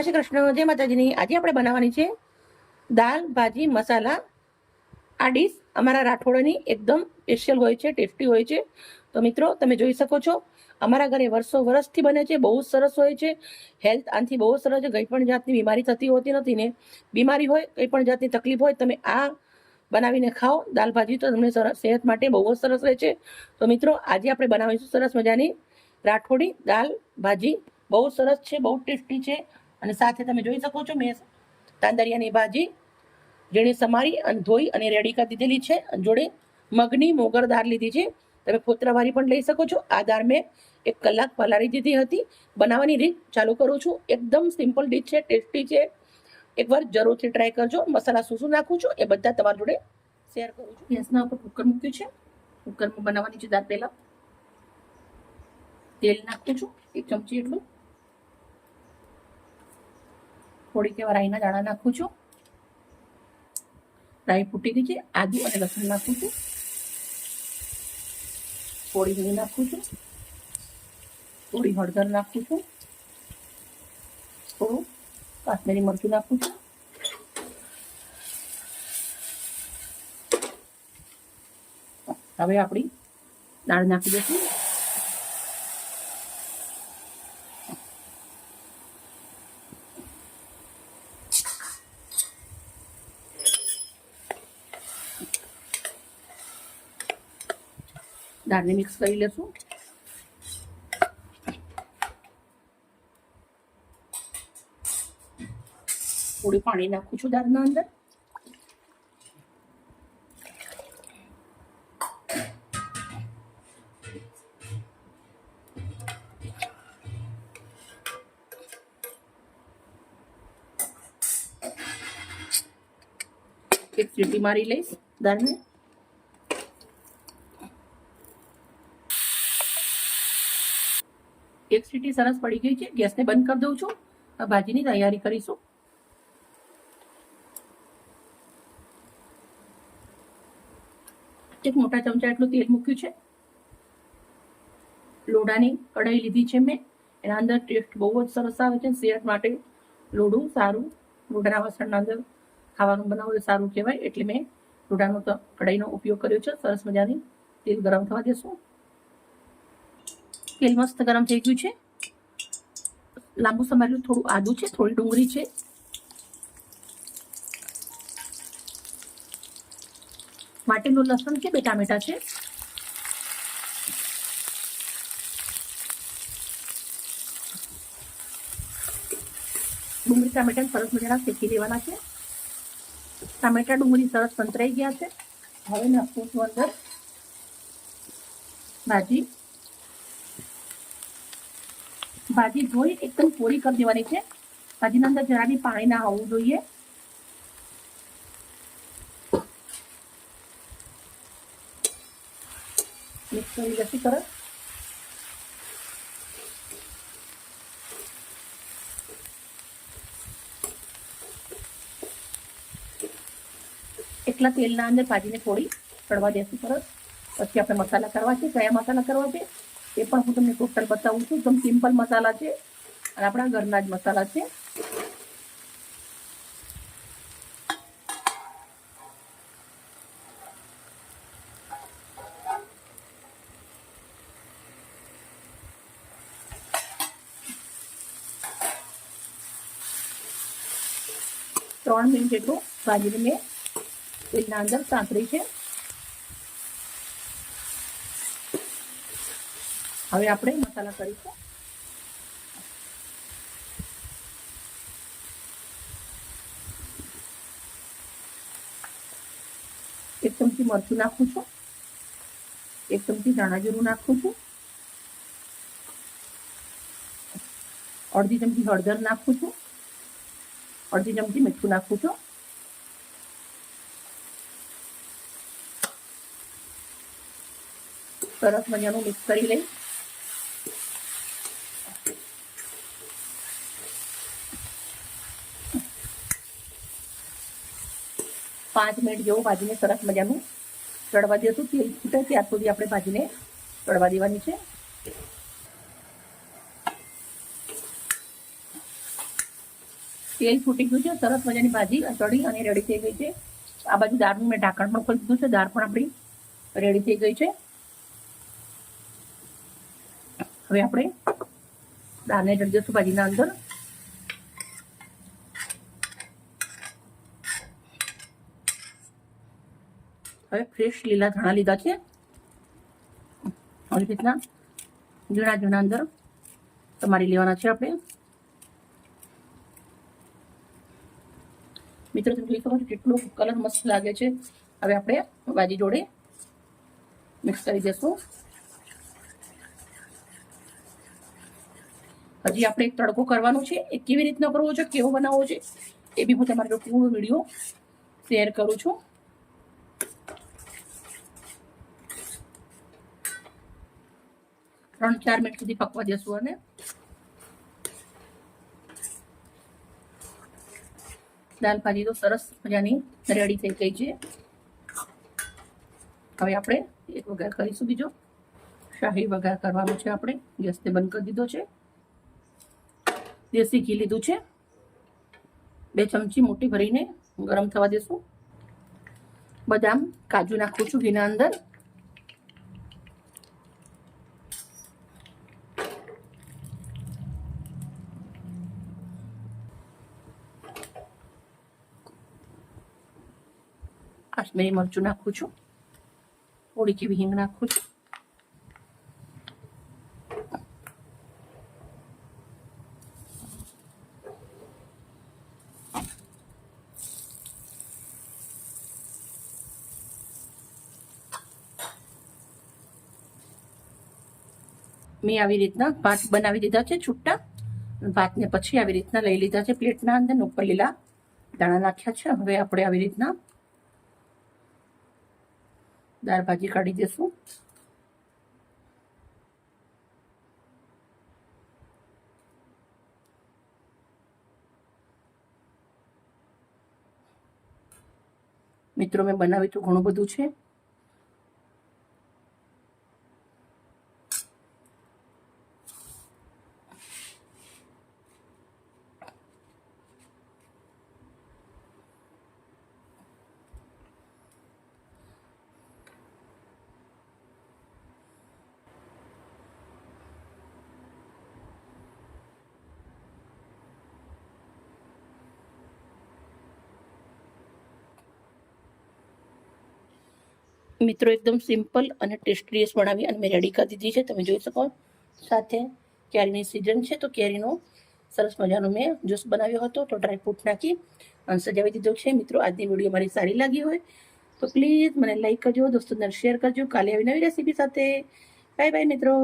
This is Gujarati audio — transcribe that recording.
જય શ્રી કૃષ્ણ, જય માતાજીની. આજે આપણે બનાવવાની છે દાલ ભાજી, મસાલા, આ ડીશ અમારા રાઠોડની એકદમ સ્પેશિયલ હોય છે, ટેસ્ટી હોય છે. તો મિત્રો, તમે જોઈ શકો છો, અમારા ઘરે વર્ષો વર્ષથી બને છે, બહુ સરસ હોય છે. હેલ્થ આનાથી બહુ સરસ છે કંઈ પણ જાતની બીમારી થતી હોતી નથી ને. બીમારી હોય કંઈ પણ જાતની તકલીફ હોય, તમે આ બનાવીને ખાઓ. દાલ ભાજી તો તમને સરસ સેહત માટે બહુ જ સરસ રહે છે. તો મિત્રો, આજે આપણે બનાવીશું સરસ મજાની રાઠોડી દાલ ભાજી. બહુ સરસ છે, બહુ ટેસ્ટી છે. અને સાથે તમે જોઈ શકો છો મેં તાંદરિયાની ભાજી જેણે સમારી અને ધોઈ અને રેડી કરી દીધેલી છે. જોડે મગની મોગર દાળ લીધી છે. તમે ફોતરાવાળી પણ લઈ શકો છો. આ દાળ મેં એક કલાક પલાળી દીધી હતી. બનાવવાની રીત ચાલુ કરું છું. એકદમ સિમ્પલ ડીશ છે ટેસ્ટી છે. એકવાર જરૂરથી ટ્રાય કરજો. મસાલા શું શું નાખું છું એ બધા તમારા જોડે શેર કરું છું. ગેસના ઉપર કુકર મૂક્યું છે. કુકરમાં બનાવવાની છે દાળ પહેલાં. તેલ નાખું છું. એક ચમચી એટલું થોડીક એવા રાઈના દાણા નાખું છું. રાઈ ફૂટી ગઈ છે. આદુ અને લસણ નાખું છું. થોડી હિંગ નાખું છું. થોડી હળદર નાખું છું. થોડું કાશ્મીરી મરચું નાખું છું. હવે આપણી દાળ નાખી દઈશું. દાળને મિક્સ કરી લેશું. થોડું પાણી નાખું છું દાળના અંદર. એક સીટી મારી લઈશ દાળને. એક સીટી સરસ પડી ગઈ છે. ગેસને બંધ કરી દઉં છું. ભાજીની તૈયારી કરીશું. એક મોટા ચમચા એટલું તેલ મૂક્યું છે. લોડાની કઢાઈ લીધી છે મેં. એના અંદર ટેસ્ટ બહુ જ સરસ આવે છે. સેહત માટે લોડું સારું. લોડાના વાસણના અંદર ખાવાનું બનાવવું સારું કહેવાય. એટલે મેં લોડાનો કઢાઈનો ઉપયોગ કર્યો છે. સરસ મજાની તેલ ગરમ થવા દેશું. તેલ મસ્ત ગરમ થઈ ગયું છે. લાંબુ સમારેલું થોડું આદું છે, થોડી ડુંગળી છે. વાટેલું લસણ છે, બે ટામેટા છે. ડુંગળી ટામેટા સરસ મજાના શેકી દેવાના છે. ટામેટા ડુંગળી સરસ સંતરાઈ ગયા છે. હવે નાખું છું અંદર ભાજી ભાજી ધોઈ એકદમ કોરી કરી દેવાની છે. ભાજીના અંદર જરા બી પાણી ના હોવું જોઈએ. મિક્સ કરી જશે તેલના અંદર ભાજીને થોડી ચડવા દેશું સરસ પછી આપણે મસાલા કરવા છે, કયા મસાલા કરવા છે? એ પણ હું તમને ટોટલ બતાવું છું. એકદમ સિમ્પલ મસાલા છે અને આપણા ઘરના જ મસાલા છે. ત્રણ મિનિટ જેટલું ભાજીને મેં તેલના અંદર સાંતળી છે. હવે આપણે મસાલા કરીશું. એક ચમચી મરચું નાખું છું. એક ચમચી ધાણા જીરું નાખું છું. અડધી ચમચી હળદર નાખું છું. અડધી ચમચી મીઠું નાખું છું. સરસ મજાનું મિક્સ કરી લઈ પાંચ મિનિટ જેવું ભાજીને સરસ મજાનું ચડવા દેશું. તેલ છૂટે ત્યાર સુધી આપણે ભાજીને ચડવા દેવાની છે. તેલ છૂટી ગયું છે, સરસ મજાની ભાજી ચડી અને રેડી થઈ ગઈ છે. આ બાજુ દાળનું મેં ઢાંકણ પણ ખોલી દીધું છે, દાળ પણ આપણી રેડી થઈ ગઈ છે. હવે આપણે દાળને ચડી જશું ભાજીના અંદર. હવે ફ્રેશ લીલા ધાણા લીધા છે. આવી રીતના ઝીણા ઝીણા અંદર તમારી લેવાના છે આપણે. મિત્રો તમે જોઈ શકો છો કેટલો કલર મસ્ત લાગે છે? હવે આપણે ભાજી જોડે મિક્સ કરી દઈશું હજી આપણે એક તડકો કરવાનો છે. એ કેવી રીતના કરવો છે, કેવો બનાવવો છે, એ બી હું તમારો પૂરો વીડિયો શેર કરું છું. ત્રણ ચાર મિનિટ સુધી પકવા દેશું અને દાલ ભાજી તો સરસ મજાની રેડી થઈ ગઈ છે. હવે આપણે એક વઘાર કરીશું બીજો. શાહી વઘાર કરવાનો છે આપણે. ગેસને બંધ કરી દીધો છે. દેશી ઘી લીધું છે. બે ચમચી મોટી ભરીને ગરમ થવા દેશું. બદામ, કાજુ નાખું છું ઘીના અંદર. કાશ્મીરી મરચું નાખું છું. થોડી કેવી હિંગ નાખું છું. મેં આવી રીતના ભાત બનાવી દીધા છે છૂટા. ભાતને પછી આવી રીતના લઈ લીધા છે પ્લેટના અંદર. ઉપર લીલા દાણા નાખ્યા છે. હવે આપણે આવી રીતના દાળ ભાજી કાઢી દેશું. મિત્રો મેં બનાવ્યું તો ઘણું બધું છે. મિત્રો, એકદમ સિમ્પલ અને ટેસ્ટી ડીશ બનાવી અને મેં રેડી કરી દીધી છે. તમે જોઈ શકો સાથે કેરીની સિઝન છે, તો કેરીનો સરસ મજાનો મેં જ્યુસ બનાવ્યો હતો, તો ડ્રાયફ્રૂટ નાખી અને સજાવી દીધો છે. મિત્રો, આજની વીડિયો મારી સારી લાગી હોય તો પ્લીઝ મને લાઈક કરજો, દોસ્તોને શેર કરજો. કાલે આવી નવી રેસીપી સાથે. બાય બાય મિત્રો.